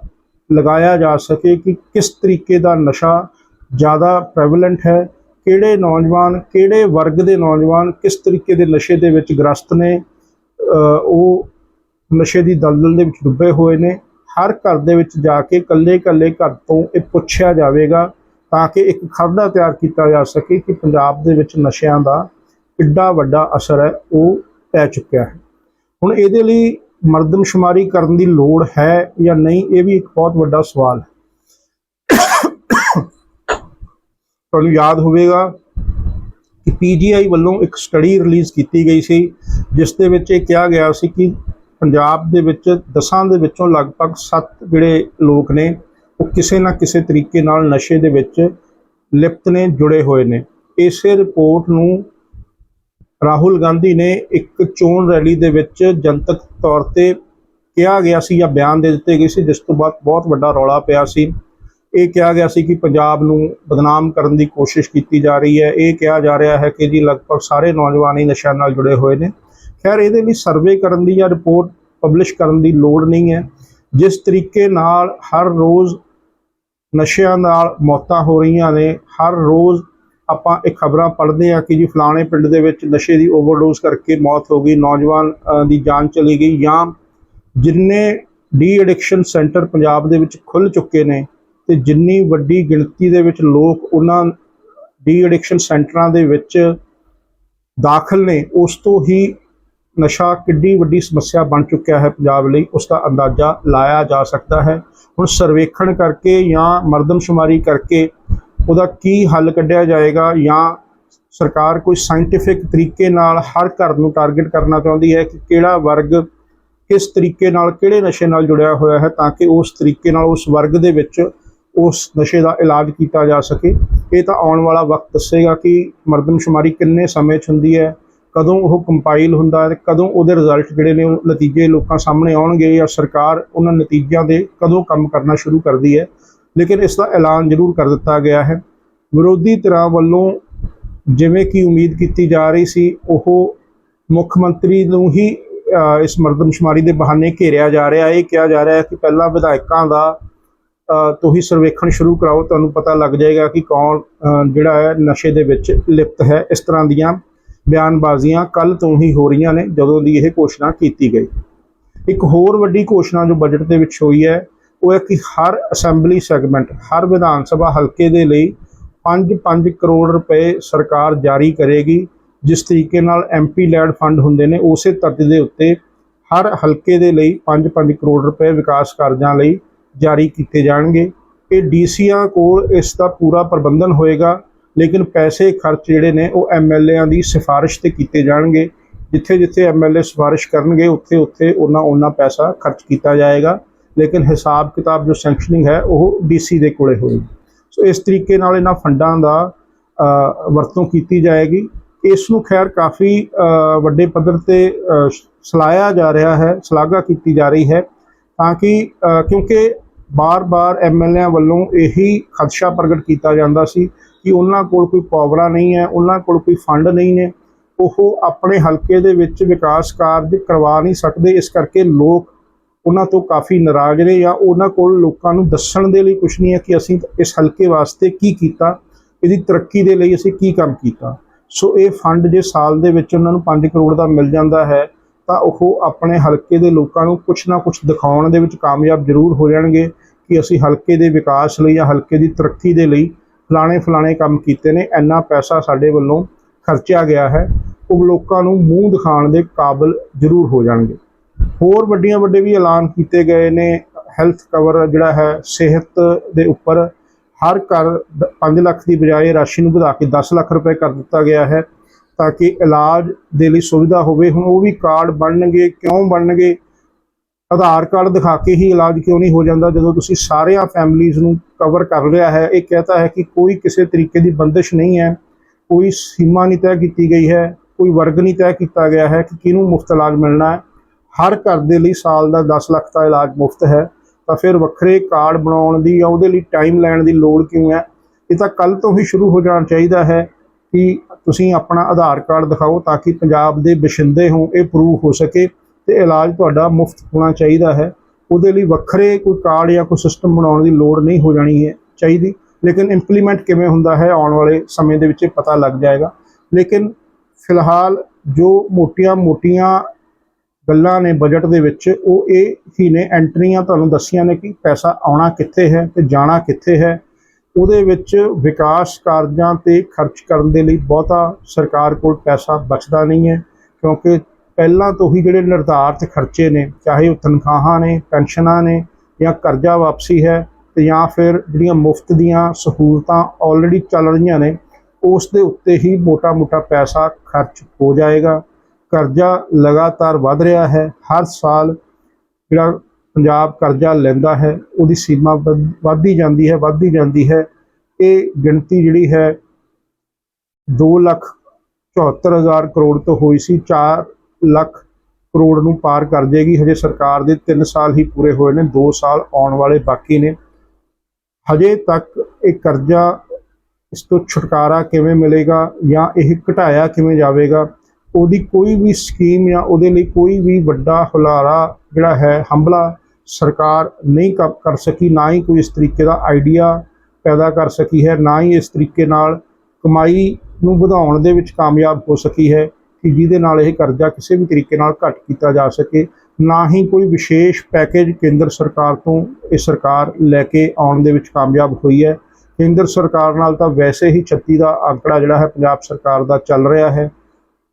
ਲਗਾਇਆ ਜਾ ਸਕੇ ਕਿ ਕਿਸ ਤਰੀਕੇ ਦਾ ਨਸ਼ਾ ਜ਼ਿਆਦਾ ਪ੍ਰੈਵਲੈਂਟ ਹੈ ਕਿਹੜੇ ਨੌਜਵਾਨ, ਕਿਹੜੇ ਵਰਗ ਦੇ ਨੌਜਵਾਨ ਕਿਸ ਤਰੀਕੇ ਦੇ ਨਸ਼ੇ ਦੇ ਵਿੱਚ ਗ੍ਰਸਤ ਨੇ ਉਹ ਨਸ਼ੇ ਦੀ ਦਲਦਲ ਦੇ ਵਿੱਚ ਡੁੱਬੇ ਹੋਏ ਨੇ, ਹਰ ਘਰ ਦੇ ਵਿੱਚ ਜਾ ਕੇ ਕੱਲੇ-ਕੱਲੇ ਘਰ ਤੋਂ ਇਹ ਪੁੱਛਿਆ ਜਾਵੇਗਾ ਤਾਂ ਕਿ ਇੱਕ ਖਰੜਾ ਤਿਆਰ ਕੀਤਾ ਜਾ ਸਕੇ ਕਿ ਪੰਜਾਬ ਦੇ ਵਿੱਚ ਨਸ਼ਿਆਂ ਦਾ ਕਿੱਡਾ ਵੱਡਾ ਅਸਰ ਹੈ, ਉਹ ਪੈ ਚੁੱਕਿਆ ਹੈ। ਹੁਣ ਇਹਦੇ ਲਈ ਮਰਦਮਸ਼ੁਮਾਰੀ ਕਰਨ ਦੀ ਲੋੜ ਹੈ ਜਾਂ ਨਹੀਂ, ਇਹ ਵੀ ਇੱਕ ਬਹੁਤ ਵੱਡਾ ਸਵਾਲ ਹੈ। ਤੁਹਾਨੂੰ ਯਾਦ ਹੋਵੇਗਾ ਕਿ ਪੀਜੀਆਈ ਵੱਲੋਂ ਇੱਕ ਸਟੱਡੀ ਰਿਲੀਜ਼ ਕੀਤੀ ਗਈ ਸੀ, ਜਿਸ ਦੇ ਵਿੱਚ ਇਹ ਕਿਹਾ ਗਿਆ ਸੀ ਕਿ ਪੰਜਾਬ ਦੇ ਵਿੱਚ ਦਸਾਂ ਦੇ ਵਿੱਚੋਂ ਲਗਭਗ 7 ਜਿਹੜੇ ਲੋਕ ਨੇ, ਉਹ ਕਿਸੇ ਨਾ ਕਿਸੇ ਤਰੀਕੇ ਨਾਲ ਨਸ਼ੇ ਦੇ ਵਿੱਚ ਲਿਪਤ ਨੇ, ਜੁੜੇ ਹੋਏ ਨੇ। ਇਸੇ ਰਿਪੋਰਟ ਨੂੰ ਰਾਹੁਲ ਗਾਂਧੀ ਨੇ ਇੱਕ ਚੋਣ ਰੈਲੀ ਦੇ ਵਿੱਚ ਜਨਤਕ ਤੌਰ ਤੇ ਕਿਹਾ ਗਿਆ ਸੀ ਜਾਂ ਬਿਆਨ ਦੇ ਦਿੱਤੇ ਗਏ ਸੀ, ਜਿਸ ਤੋਂ ਬਾਅਦ ਬਹੁਤ ਵੱਡਾ ਰੌਲਾ ਪਿਆ ਸੀ। ਇਹ ਕਿਹਾ ਗਿਆ ਸੀ ਕਿ ਪੰਜਾਬ ਨੂੰ ਬਦਨਾਮ ਕਰਨ ਦੀ ਕੋਸ਼ਿਸ਼ ਕੀਤੀ ਜਾ ਰਹੀ ਹੈ। ਇਹ ਕਿਹਾ ਜਾ ਰਿਹਾ ਹੈ ਕਿ ਜੀ ਲਗਭਗ ਸਾਰੇ ਨੌਜਵਾਨ ਹੀ ਨਸ਼ਿਆਂ ਨਾਲ ਜੁੜੇ ਹੋਏ ਨੇ। ਖੈਰ, ਇਹਦੇ ਲਈ ਸਰਵੇ ਕਰਨ ਦੀ ਜਾਂ ਰਿਪੋਰਟ ਪਬਲਿਸ਼ ਕਰਨ ਦੀ ਲੋੜ ਨਹੀਂ ਹੈ। ਜਿਸ ਤਰੀਕੇ ਨਾਲ ਹਰ ਰੋਜ਼ ਨਸ਼ਿਆਂ ਨਾਲ ਮੌਤਾਂ ਹੋ ਰਹੀਆਂ ਨੇ, ਹਰ ਰੋਜ਼ ਆਪਾਂ ਇਹ ਖਬਰਾਂ ਪੜ੍ਹਦੇ ਆ ਕਿ ਜੀ ਫਲਾਣੇ ਪਿੰਡ ਦੇ ਵਿੱਚ ਨਸ਼ੇ ਦੀ ਓਵਰਡੋਜ਼ ਕਰਕੇ ਮੌਤ ਹੋ ਗਈ, ਨੌਜਵਾਨ ਦੀ ਜਾਨ ਚਲੀ ਗਈ। ਜਾਂ ਜਿੰਨੇ ਡੀ ਐਡਿਕਸ਼ਨ ਸੈਂਟਰ ਪੰਜਾਬ ਦੇ ਵਿੱਚ ਖੁੱਲ ਚੁੱਕੇ ਨੇ ਤੇ ਜਿੰਨੀ ਵੱਡੀ ਗਿਣਤੀ ਦੇ ਵਿੱਚ ਲੋਕ ਉਹਨਾਂ ਡੀ ਐਡਿਕਸ਼ਨ ਸੈਂਟਰਾਂ ਦੇ ਵਿੱਚ ਦਾਖਲ ਨੇ, ਉਸ ਤੋਂ ਹੀ ਨਸ਼ਾ ਕਿੱਡੀ ਵੱਡੀ ਸਮੱਸਿਆ ਬਣ ਚੁੱਕਿਆ ਹੈ ਪੰਜਾਬ ਲਈ, ਉਸ ਦਾ ਅੰਦਾਜ਼ਾ ਲਾਇਆ ਜਾ ਸਕਦਾ ਹੈ। ਹੁਣ ਸਰਵੇਖਣ ਕਰਕੇ ਜਾਂ ਮਰਦਮਸ਼ੁਮਾਰੀ ਕਰਕੇ ਉਹਦਾ ਕੀ ਹੱਲ ਕੱਢਿਆ ਜਾਏਗਾ ਜਾਂ ਸਰਕਾਰ ਕੋਈ ਸਾਇੰਟੀਫਿਕ ਤਰੀਕੇ ਨਾਲ ਹਰ ਘਰ ਨੂੰ ਟਾਰਗੇਟ ਕਰਨਾ ਚਾਹੁੰਦੀ ਹੈ ਕਿ ਕਿਹੜਾ ਵਰਗ ਕਿਸ ਤਰੀਕੇ ਨਾਲ ਕਿਹੜੇ ਨਸ਼ੇ ਨਾਲ ਜੁੜਿਆ ਹੋਇਆ ਹੈ ਤਾਂ ਕਿ ਉਸ ਤਰੀਕੇ ਨਾਲ ਉਸ ਵਰਗ ਦੇ ਵਿੱਚ ਉਸ ਨਸ਼ੇ ਦਾ ਇਲਾਜ ਕੀਤਾ ਜਾ ਸਕੇ। ਇਹ ਤਾਂ ਆਉਣ ਵਾਲਾ ਵਕਤ ਦੱਸੇਗਾ ਕਿ ਮਰਦਮਸ਼ੁਮਾਰੀ ਕਿੰਨੇ ਸਮੇਂ 'ਚ ਹੁੰਦੀ ਹੈ, ਕਦੋਂ ਉਹ ਕੰਪਾਈਲ ਹੁੰਦਾ ਹੈ ਤੇ ਕਦੋਂ ਉਹਦੇ ਰਿਜ਼ਲਟ ਜਿਹੜੇ ਨੇ ਉਹ ਨਤੀਜੇ ਲੋਕਾਂ ਸਾਹਮਣੇ ਆਉਣਗੇ ਜਾਂ ਸਰਕਾਰ ਉਹਨਾਂ ਨਤੀਜਿਆਂ ਦੇ ਕਦੋਂ ਕੰਮ ਕਰਨਾ ਸ਼ੁਰੂ ਕਰਦੀ ਹੈ। ਲੇਕਿਨ ਇਸ ਦਾ ਐਲਾਨ ਜ਼ਰੂਰ ਕਰ ਦਿੱਤਾ ਗਿਆ ਹੈ। ਵਿਰੋਧੀ ਧਿਰਾਂ ਵੱਲੋਂ ਜਿਵੇਂ ਕਿ ਉਮੀਦ ਕੀਤੀ ਜਾ ਰਹੀ ਸੀ, ਉਹ ਮੁੱਖ ਮੰਤਰੀ ਨੂੰ ਹੀ ਇਸ ਮਰਦਮਸ਼ੁਮਾਰੀ ਦੇ ਬਹਾਨੇ ਘੇਰਿਆ ਜਾ ਰਿਹਾ। ਹੈ ਇਹ ਕਿਹਾ ਜਾ ਰਿਹਾ ਹੈ ਕਿ ਪਹਿਲਾਂ ਵਿਧਾਇਕਾਂ ਦਾ ਤੋਂ ਹੀ ਸਰਵੇਖਣ ਸ਼ੁਰੂ ਕਰਾਓ, ਤੁਹਾਨੂੰ ਪਤਾ ਲੱਗ ਜਾਏਗਾ ਕਿ ਕੌਣ ਜਿਹੜਾ ਹੈ ਨਸ਼ੇ ਦੇ ਵਿੱਚ ਲਿਪਤ ਹੈ। ਇਸ ਤਰ੍ਹਾਂ ਦੀਆਂ ਬਿਆਨਬਾਜ਼ੀਆਂ ਕੱਲ ਤੋਂ ਹੀ ਹੋ ਰਹੀਆਂ ਨੇ, ਜਦੋਂ ਦੀ ਇਹ ਘੋਸ਼ਣਾ ਕੀਤੀ ਗਈ। ਇੱਕ ਹੋਰ ਵੱਡੀ ਘੋਸ਼ਣਾ ਜੋ ਬਜਟ ਦੇ ਵਿੱਚ ਹੋਈ ਹੈ, ਉਹ ਹੈ ਕਿ ਹਰ ਅਸੈਂਬਲੀ ਸੈਗਮੈਂਟ, ਹਰ ਵਿਧਾਨ ਸਭਾ ਹਲਕੇ ਦੇ ਲਈ 5-5 ਕਰੋੜ ਰੁਪਏ ਸਰਕਾਰ ਜਾਰੀ ਕਰੇਗੀ, ਜਿਸ ਤਰੀਕੇ ਨਾਲ ਐਮਪੀ ਲੈਡ ਫੰਡ ਹੁੰਦੇ ਨੇ, ਉਸੇ ਤਰਜ਼ ਦੇ ਉੱਤੇ ਹਰ ਹਲਕੇ ਦੇ ਲਈ 5-5 ਕਰੋੜ ਰੁਪਏ ਵਿਕਾਸ ਕਾਰਜਾਂ ਲਈ ਜਾਰੀ ਕੀਤੇ ਜਾਣਗੇ। ਇਹ ਡੀਸੀਆਂ ਕੋਲ ਇਸ ਦਾ ਪੂਰਾ ਪ੍ਰਬੰਧਨ ਹੋਏਗਾ ਲੇਕਿਨ ਪੈਸੇ ਖਰਚ ਜਿਹੜੇ ਨੇ ਉਹ ਐਮਐਲਏਆਂ ਦੀ ਸਿਫਾਰਿਸ਼ ਤੇ ਕੀਤੇ ਜਾਣਗੇ। ਜਿੱਥੇ ਜਿੱਥੇ ਐਮਐਲਏ ਸਿਫਾਰਿਸ਼ ਕਰਨਗੇ ਉੱਥੇ ਉੱਥੇ ਉਹਨਾਂ ਉਹਨਾਂ ਪੈਸਾ ਖਰਚ ਕੀਤਾ ਜਾਏਗਾ। ਲੇਕਿਨ ਹਿਸਾਬ ਕਿਤਾਬ ਜੋ ਸੈਂਕਸ਼ਨਿੰਗ ਹੈ ਉਹ ਡੀਸੀ ਦੇ ਕੋਲੇ ਹੋਏਗੀ। ਸੋ ਇਸ ਤਰੀਕੇ ਨਾਲ ਇਹਨਾਂ ਫੰਡਾਂ ਦਾ ਵਰਤੋਂ ਕੀਤੀ ਜਾਏਗੀ। ਇਸ ਨੂੰ ਖੈਰ ਕਾਫੀ ਵੱਡੇ ਪੱਧਰ ਤੇ ਅ, ਸਲਾਹਿਆ ਜਾ ਰਿਹਾ ਹੈ ਸ਼ਲਾਘਾ ਕੀਤੀ ਜਾ ਰਹੀ ਹੈ। ਤਾਂ ਕਿ ਕਿਉਂਕਿ ਬਾਰ-ਬਾਰ ਐਮਐਲਏਆਂ ਵੱਲੋਂ ਇਹੀ ਖਦਸ਼ਾ ਪ੍ਰਗਟ ਕੀਤਾ ਜਾਂਦਾ ਸੀ ਕਿ ਉਹਨਾਂ ਕੋਲ ਕੋਈ ਪਾਵਰਾਂ ਨਹੀਂ ਹੈ, ਉਹਨਾਂ ਕੋਲ ਕੋਈ ਫੰਡ ਨਹੀਂ ਨੇ। ਉਹ ਆਪਣੇ ਹਲਕੇ ਦੇ ਵਿੱਚ ਵਿਕਾਸ ਕਾਰਜ ਕਰਵਾ ਨਹੀਂ ਸਕਦੇ, ਇਸ ਕਰਕੇ ਲੋਕ ਉਹਨਾਂ ਤੋਂ ਕਾਫੀ ਨਾਰਾਜ਼ ਨੇ ਜਾਂ ਉਹਨਾਂ ਕੋਲ ਲੋਕਾਂ ਨੂੰ ਦੱਸਣ ਦੇ ਲਈ ਕੁਝ ਨਹੀਂ ਹੈ ਕਿ ਅਸੀਂ ਇਸ ਹਲਕੇ ਵਾਸਤੇ ਕੀ ਕੀਤਾ, ਇਹਦੀ ਤਰੱਕੀ ਦੇ ਲਈ ਅਸੀਂ ਕੀ ਕੰਮ ਕੀਤਾ। ਸੋ ਇਹ ਫੰਡ ਜੇ ਸਾਲ ਦੇ ਵਿੱਚ ਉਹਨਾਂ ਨੂੰ 5 ਕਰੋੜ ਦਾ ਮਿਲ ਜਾਂਦਾ ਹੈ ਤਾਂ ਉਹ ਆਪਣੇ ਹਲਕੇ ਦੇ ਲੋਕਾਂ ਨੂੰ ਕੁਝ ਨਾ ਕੁਝ ਦਿਖਾਉਣ ਦੇ ਵਿੱਚ ਕਾਮਯਾਬ ਜ਼ਰੂਰ ਹੋ ਜਾਣਗੇ ਕਿ ਅਸੀਂ ਹਲਕੇ ਦੇ ਵਿਕਾਸ ਲਈ ਜਾਂ ਹਲਕੇ ਦੀ ਤਰੱਕੀ ਦੇ ਲਈ ਫਲਾਣੇ ਫਲਾਣੇ ਕੰਮ ਕੀਤੇ ਨੇ। ਇੰਨਾ ਪੈਸਾ ਸਾਡੇ ਵੱਲੋਂ ਖਰਚਿਆ ਗਿਆ ਹੈ। ਉਹ ਲੋਕਾਂ ਨੂੰ ਮੂੰਹ ਦਿਖਾਉਣ ਦੇ ਕਾਬਿਲ ਜ਼ਰੂਰ ਹੋ ਜਾਣਗੇ। ਹੋਰ ਵੱਡੀਆਂ ਵੱਡੇ ਵੀ ਐਲਾਨ ਕੀਤੇ ਗਏ ਨੇ। ਹੈਲਥ ਕਵਰ ਜਿਹੜਾ ਹੈ, ਸਿਹਤ ਦੇ ਉੱਪਰ ਹਰ ਘਰ 5 ਲੱਖ ਦੀ ਬਜਾਏ ਰਾਸ਼ੀ ਨੂੰ ਵਧਾ ਕੇ 10 ਲੱਖ ਰੁਪਏ ਕਰ ਦਿੱਤਾ ਗਿਆ ਹੈ। ਤਾਂ ਕਿ ਇਲਾਜ ਦੇ ਲਈ ਸੁਵਿਧਾ ਹੋਵੇ। ਹੁਣ ਉਹ ਵੀ ਕਾਰਡ ਬਣਨਗੇ, ਕਿਉਂ ਬਣਨਗੇ? ਆਧਾਰ ਕਾਰਡ ਦਿਖਾ ਕੇ ਹੀ ਇਲਾਜ ਕਿਉਂ ਨਹੀਂ ਹੋ ਜਾਂਦਾ ਜਦੋਂ ਤੁਸੀਂ ਸਾਰਿਆਂ ਫੈਮਲੀਆਂ ਨੂੰ ਕਵਰ ਕਰ ਲਿਆ ਹੈ? ਇਹ ਕਹਤਾ ਹੈ ਕਿ ਕੋਈ ਕਿਸੇ ਤਰੀਕੇ ਦੀ ਬੰਦਿਸ਼ ਨਹੀਂ ਹੈ। ਕੋਈ ਸੀਮਾ ਨਹੀਂ ਤੈਅ ਕੀਤੀ ਗਈ ਹੈ। ਕੋਈ ਵਰਗ ਨਹੀਂ ਤੈਅ ਕੀਤਾ ਗਿਆ ਹੈ ਕਿ ਕਿਹਨੂੰ ਮੁਫਤ ਇਲਾਜ ਮਿਲਣਾ ਹੈ। ਹਰ ਘਰ ਦੇ ਲਈ ਸਾਲ ਦਾ 10 ਲੱਖ ਦਾ ਇਲਾਜ ਮੁਫਤ ਹੈ। ਤਾਂ ਫਿਰ ਵੱਖਰੇ ਕਾਰਡ ਬਣਾਉਣ ਦੀ ਜਾਂ ਉਹਦੇ ਲਈ ਟਾਈਮ ਲੈਣ ਦੀ ਲੋੜ ਕਿਉਂ ਹੈ? ਇਹ ਤਾਂ ਕੱਲ ਤੋਂ ਹੀ ਸ਼ੁਰੂ ਹੋ ਜਾਣਾ ਚਾਹੀਦਾ ਹੈ ਕਿ ਤੁਸੀਂ ਆਪਣਾ ਆਧਾਰ ਕਾਰਡ ਦਿਖਾਓ ਤਾਂ ਕਿ ਪੰਜਾਬ ਦੇ ਬਸ਼ਿੰਦੇ ਹੋ ਇਹ ਪ੍ਰੂਫ ਹੋ ਸਕੇ ਤੇ ਇਲਾਜ ਤੁਹਾਡਾ ਮੁਫਤ ਹੋਣਾ ਚਾਹੀਦਾ ਹੈ। ਉਹਦੇ ਲਈ ਵੱਖਰੇ ਕੋਈ ਕਾਰਡ ਜਾਂ ਕੋਈ ਸਿਸਟਮ ਬਣਾਉਣ ਦੀ ਲੋੜ ਨਹੀਂ ਹੋ ਜਾਣੀ ਹੈ, ਚਾਹੀਦੀ। ਲੇਕਿਨ ਇੰਪਲੀਮੈਂਟ ਕਿਵੇਂ ਹੁੰਦਾ ਹੈ ਆਉਣ ਵਾਲੇ ਸਮੇਂ ਦੇ ਵਿੱਚ ਇਹ ਪਤਾ ਲੱਗ ਜਾਏਗਾ। ਲੇਕਿਨ ਫਿਲਹਾਲ ਜੋ ਮੋਟੀਆਂ-ਮੋਟੀਆਂ ਗੱਲਾਂ ਨੇ ਬਜਟ ਦੇ ਵਿੱਚ, ਉਹ ਇਹ ਹੀ ਨੇ। ਐਂਟਰੀਆਂ ਤੁਹਾਨੂੰ ਦੱਸੀਆਂ ਨੇ ਕਿ ਪੈਸਾ ਆਉਣਾ ਕਿੱਥੇ ਹੈ ਤੇ ਜਾਣਾ ਕਿੱਥੇ ਹੈ। ਉਹਦੇ ਵਿੱਚ ਵਿਕਾਸ ਕਾਰਜਾਂ ਤੇ ਖਰਚ ਕਰਨ ਦੇ ਲਈ ਬਹੁਤਾ ਸਰਕਾਰ ਕੋਲ ਪੈਸਾ ਬਚਦਾ ਨਹੀਂ ਹੈ, ਕਿਉਂਕਿ ਪਹਿਲਾਂ ਤੋਂ ਹੀ ਜਿਹੜੇ ਨਿਰਧਾਰਤ ਖਰਚੇ ਨੇ, ਚਾਹੇ ਉਹ ਤਨਖਾਹਾਂ ਨੇ, ਪੈਨਸ਼ਨਾਂ ਨੇ ਜਾਂ ਕਰਜ਼ਾ ਵਾਪਸੀ ਹੈ ਤੇ ਜਾਂ ਫਿਰ ਜਿਹੜੀਆਂ ਮੁਫਤ ਦੀਆਂ ਸਹੂਲਤਾਂ ਆਲਰੇਡੀ ਚੱਲ ਰਹੀਆਂ ਨੇ, ਉਸ ਦੇ ਉੱਤੇ ਹੀ ਮੋਟਾ-ਮੋਟਾ ਪੈਸਾ ਖਰਚ ਹੋ ਜਾਏਗਾ। ਕਰਜ਼ਾ ਲਗਾਤਾਰ ਵਧ ਰਿਹਾ ਹੈ, ਹਰ ਸਾਲ ਜਿਹੜਾ ਪੰਜਾਬ ਕਰਜ਼ਾ ਲੈਂਦਾ ਹੈ, ਉਹਦੀ ਸੀਮਾ ਵਧ- ਵੱਧਦੀ ਜਾਂਦੀ ਹੈ, ਵੱਧਦੀ ਜਾਂਦੀ ਹੈ। ਇਹ ਗਿਣਤੀ ਜਿਹੜੀ ਹੈ 2 ਲੱਖ 74 ਹਜ਼ਾਰ ਕਰੋੜ ਤੋਂ ਹੋਈ ਸੀ 4 ਲੱਖ ਕਰੋੜ ਨੂੰ ਪਾਰ ਕਰ ਜਾਏਗੀ ਹਜੇ ਸਰਕਾਰ ਦੇ 3 ਸਾਲ ਹੀ ਪੂਰੇ ਹੋਏ ਨੇ 2 ਸਾਲ ਆਉਣ ਵਾਲੇ ਬਾਕੀ ਨੇ। ਹਜੇ ਤੱਕ ਇਹ ਕਰਜ਼ਾ ਇਸ ਤੋਂ ਛੁਟਕਾਰਾ ਕਿਵੇਂ ਮਿਲੇਗਾ ਜਾਂ ਇਹ ਘਟਾਇਆ ਕਿਵੇਂ ਜਾਵੇਗਾ, ਉਹਦੀ ਕੋਈ ਵੀ ਸਕੀਮ ਜਾਂ ਉਹਦੇ ਲਈ ਕੋਈ ਵੀ ਵੱਡਾ ਹੁਲਾਰਾ ਜਿਹੜਾ ਹੈ ਹੰਬਲਾ ਸਰਕਾਰ ਨਹੀਂ ਕ- ਕਰ ਸਕੀ, ਨਾ ਹੀ ਕੋਈ ਇਸ ਤਰੀਕੇ ਦਾ ਆਈਡੀਆ ਪੈਦਾ ਕਰ ਸਕੀ ਹੈ, ਨਾ ਹੀ ਇਸ ਤਰੀਕੇ ਨਾਲ ਕਮਾਈ ਨੂੰ ਵਧਾਉਣ ਦੇ ਵਿੱਚ ਕਾਮਯਾਬ ਹੋ ਸਕੀ ਹੈ ਕਿ ਜਿਹਦੇ ਨਾਲ ਇਹ ਕਰਜ਼ਾ ਕਿਸੇ ਵੀ ਤਰੀਕੇ ਨਾਲ ਘੱਟ ਕੀਤਾ ਜਾ ਸਕੇ। ਨਾ ਹੀ ਕੋਈ ਵਿਸ਼ੇਸ਼ ਪੈਕੇਜ ਕੇਂਦਰ ਸਰਕਾਰ ਤੋਂ ਇਹ ਸਰਕਾਰ ਲੈ ਕੇ ਆਉਣ ਦੇ ਵਿੱਚ ਕਾਮਯਾਬ ਹੋਈ ਹੈ। ਕੇਂਦਰ ਸਰਕਾਰ ਨਾਲ ਤਾਂ ਵੈਸੇ ਹੀ 36 ਦਾ ਅੰਕੜਾ ਜਿਹੜਾ ਹੈ ਪੰਜਾਬ ਸਰਕਾਰ ਦਾ ਚੱਲ ਰਿਹਾ ਹੈ।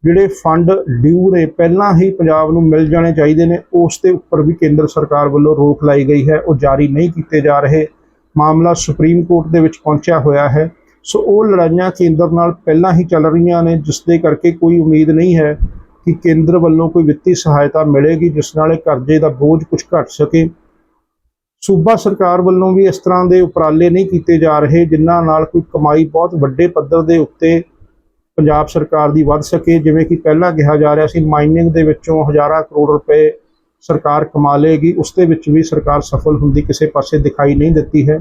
ਜਿਹੜੇ ਫੰਡ ਡਿਊ ਨੇ, ਪਹਿਲਾਂ ਹੀ ਪੰਜਾਬ ਨੂੰ ਮਿਲ ਜਾਣੇ ਚਾਹੀਦੇ ਨੇ, ਉਸ ਦੇ ਉੱਪਰ ਵੀ ਕੇਂਦਰ ਸਰਕਾਰ ਵੱਲੋਂ ਰੋਕ ਲਾਈ ਗਈ ਹੈ, ਉਹ ਜਾਰੀ ਨਹੀਂ ਕੀਤੇ ਜਾ ਰਹੇ। ਮਾਮਲਾ ਸੁਪਰੀਮ ਕੋਰਟ ਦੇ ਵਿੱਚ ਪਹੁੰਚਿਆ ਹੋਇਆ ਹੈ। ਸੋ ਉਹ ਲੜਾਈਆਂ ਕੇਂਦਰ ਨਾਲ ਪਹਿਲਾਂ ਹੀ ਚੱਲ ਰਹੀਆਂ ਨੇ, ਜਿਸ ਦੇ ਕਰਕੇ ਕੋਈ ਉਮੀਦ ਨਹੀਂ ਹੈ ਕਿ ਕੇਂਦਰ ਵੱਲੋਂ ਕੋਈ ਵਿੱਤੀ ਸਹਾਇਤਾ ਮਿਲੇਗੀ, ਜਿਸ ਨਾਲ ਇਹ ਕਰਜ਼ੇ ਦਾ ਬੋਝ ਕੁਝ ਘਟ ਸਕੇ। ਸੂਬਾ ਸਰਕਾਰ ਵੱਲੋਂ ਵੀ ਇਸ ਤਰ੍ਹਾਂ ਦੇ ਉਪਰਾਲੇ ਨਹੀਂ ਕੀਤੇ ਜਾ ਰਹੇ, ਜਿਨ੍ਹਾਂ ਨਾਲ ਕੋਈ ਕਮਾਈ ਬਹੁਤ ਵੱਡੇ ਪੱਧਰ ਦੇ ਉੱਤੇ ਪੰਜਾਬ ਸਰਕਾਰ ਦੀ ਵੱਧ ਸਕੇ, ਜਿਵੇਂ ਕਿ ਪਹਿਲਾਂ ਕਿਹਾ ਜਾ ਰਿਹਾ ਸੀ ਮਾਈਨਿੰਗ ਦੇ ਵਿੱਚੋਂ ਹਜ਼ਾਰਾਂ ਕਰੋੜ ਰੁਪਏ ਸਰਕਾਰ ਕਮਾ ਲਏਗੀ, ਉਸ ਦੇ ਵਿੱਚ ਵੀ ਸਰਕਾਰ ਸਫਲ ਹੁੰਦੀ ਕਿਸੇ ਪਾਸੇ ਦਿਖਾਈ ਨਹੀਂ ਦਿੱਤੀ ਹੈ।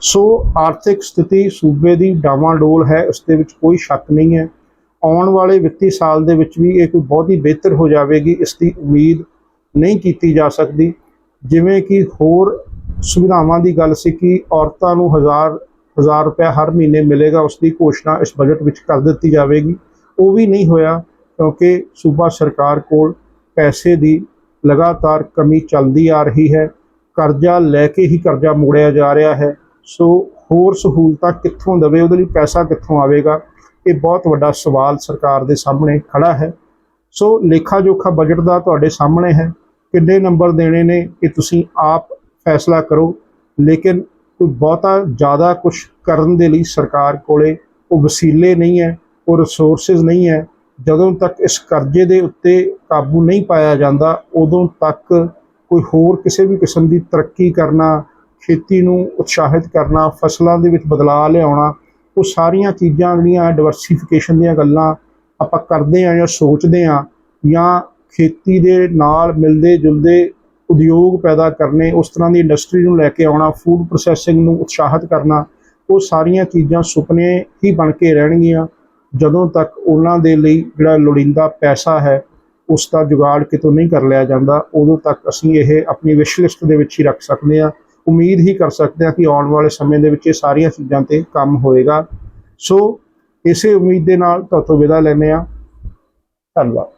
ਸੋ ਆਰਥਿਕ ਸਥਿਤੀ ਸੂਬੇ ਦੀ ਡਾਵਾਂਡੋਲ ਹੈ, ਉਸ ਦੇ ਵਿੱਚ ਕੋਈ ਸ਼ੱਕ ਨਹੀਂ ਹੈ। ਆਉਣ ਵਾਲੇ ਵਿੱਤੀ ਸਾਲ ਦੇ ਵਿੱਚ ਵੀ ਇਹ ਕੋਈ ਬਹੁਤ ਹੀ ਬਿਹਤਰ ਹੋ ਜਾਵੇਗੀ, ਇਸ ਦੀ ਉਮੀਦ ਨਹੀਂ ਕੀਤੀ ਜਾ ਸਕਦੀ। ਜਿਵੇਂ ਕਿ ਹੋਰ ਸੁਵਿਧਾਵਾਂ ਦੀ ਗੱਲ ਸੀ ਕਿ ਔਰਤਾਂ ਨੂੰ ਹਜ਼ਾਰ ਹਜ਼ਾਰ ਰੁਪਏ ਹਰ ਮਹੀਨੇ ਮਿਲੇਗਾ ਉਸ ਦੀ ਘੋਸ਼ਣਾ ਇਸ ਬਜਟ ਵਿੱਚ ਕਰ ਦਿੱਤੀ ਜਾਵੇਗੀ। ਉਹ ਵੀ ਨਹੀਂ ਹੋਇਆ ਕਿਉਂਕਿ ਸੂਬਾ ਸਰਕਾਰ ਕੋਲ ਪੈਸੇ ਦੀ ਲਗਾਤਾਰ ਕਮੀ ਚੱਲਦੀ ਆ ਰਹੀ ਹੈ। ਕਰਜ਼ਾ ਲੈ ਕੇ ਹੀ ਕਰਜ਼ਾ ਮੋੜਿਆ ਜਾ ਰਿਹਾ ਹੈ। ਸੋ ਹੋਰ ਸਹੂਲਤਾਂ ਕਿੱਥੋਂ ਦੇਵੇ, ਉਹਦੇ ਲਈ ਪੈਸਾ ਕਿੱਥੋਂ ਆਵੇਗਾ? ਇਹ ਬਹੁਤ ਵੱਡਾ ਸਵਾਲ ਸਰਕਾਰ ਦੇ ਸਾਹਮਣੇ ਖੜਾ ਹੈ। ਸੋ ਲੇਖਾ ਜੋਖਾ ਬਜਟ ਦਾ ਤੁਹਾਡੇ ਸਾਹਮਣੇ ਹੈ। ਕਿੰਨੇ ਨੰਬਰ ਦੇਣੇ ਨੇ ਇਹ ਤੁਸੀਂ ਆਪ ਫੈਸਲਾ ਕਰੋ। ਲੇਕਿਨ ਕੋਈ ਬਹੁਤਾ ਜ਼ਿਆਦਾ ਕੁਝ ਕਰਨ ਦੇ ਲਈ ਸਰਕਾਰ ਕੋਲੇ ਉਹ ਵਸੀਲੇ ਨਹੀਂ ਹੈ, ਉਹ ਰਿਸੋਰਸਸ ਨਹੀਂ ਹੈ। ਜਦੋਂ ਤੱਕ ਇਸ ਕਰਜ਼ੇ ਦੇ ਉੱਤੇ ਕਾਬੂ ਨਹੀਂ ਪਾਇਆ ਜਾਂਦਾ, ਉਦੋਂ ਤੱਕ ਕੋਈ ਹੋਰ ਕਿਸੇ ਵੀ ਕਿਸਮ ਦੀ ਤਰੱਕੀ ਕਰਨਾ, ਖੇਤੀ ਨੂੰ ਉਤਸ਼ਾਹਿਤ ਕਰਨਾ, ਫਸਲਾਂ ਦੇ ਵਿੱਚ ਬਦਲਾਅ ਲਿਆਉਣਾ, ਉਹ ਸਾਰੀਆਂ ਚੀਜ਼ਾਂ ਜਿਹੜੀਆਂ ਡਿਵਰਸਿਫਿਕੇਸ਼ਨ ਦੀਆਂ ਗੱਲਾਂ ਆਪਾਂ ਕਰਦੇ ਆ ਜਾਂ ਸੋਚਦੇ ਆ ਜਾਂ ਖੇਤੀ ਦੇ ਨਾਲ ਮਿਲਦੇ ਜੁਲਦੇ ਉਦਯੋਗ ਪੈਦਾ ਕਰਨੇ, ਉਸ ਤਰ੍ਹਾਂ ਦੀ ਇੰਡਸਟਰੀ ਨੂੰ ਲੈ ਕੇ ਆਉਣਾ ਫੂਡ ਪ੍ਰੋਸੈਸਿੰਗ ਨੂੰ ਉਤਸ਼ਾਹਿਤ ਕਰਨਾ, ਉਹ ਸਾਰੀਆਂ ਚੀਜ਼ਾਂ ਸੁਪਨੇ ਹੀ ਬਣ ਕੇ ਰਹਿਣਗੀਆਂ। ਜਦੋਂ ਤੱਕ ਉਹਨਾਂ ਦੇ ਲਈ ਜਿਹੜਾ ਲੋੜੀਂਦਾ ਪੈਸਾ ਹੈ, ਉਸ ਦਾ ਜੁਗਾੜ ਕਿਤੋਂ ਨਹੀਂ ਕਰ ਲਿਆ ਜਾਂਦਾ, ਉਦੋਂ ਤੱਕ ਅਸੀਂ ਇਹ ਆਪਣੀ ਵਿਸ਼ ਲਿਸਟ ਦੇ ਵਿੱਚ ਹੀ ਰੱਖ ਸਕਦੇ ਹਾਂ। ਉਮੀਦ ਹੀ ਕਰ ਸਕਦੇ ਹਾਂ ਕਿ ਆਉਣ ਵਾਲੇ ਸਮੇਂ ਦੇ ਵਿੱਚ ਇਹ ਸਾਰੀਆਂ ਚੀਜ਼ਾਂ ਤੇ ਕੰਮ ਹੋਏਗਾ। ਸੋ, ਇਸੇ ਉਮੀਦ ਦੇ ਨਾਲ ਤੁਹਾਤੋਂ ਵਿਦਾ ਲੈਂਦੇ ਹਾਂ। ਧੰਨਵਾਦ।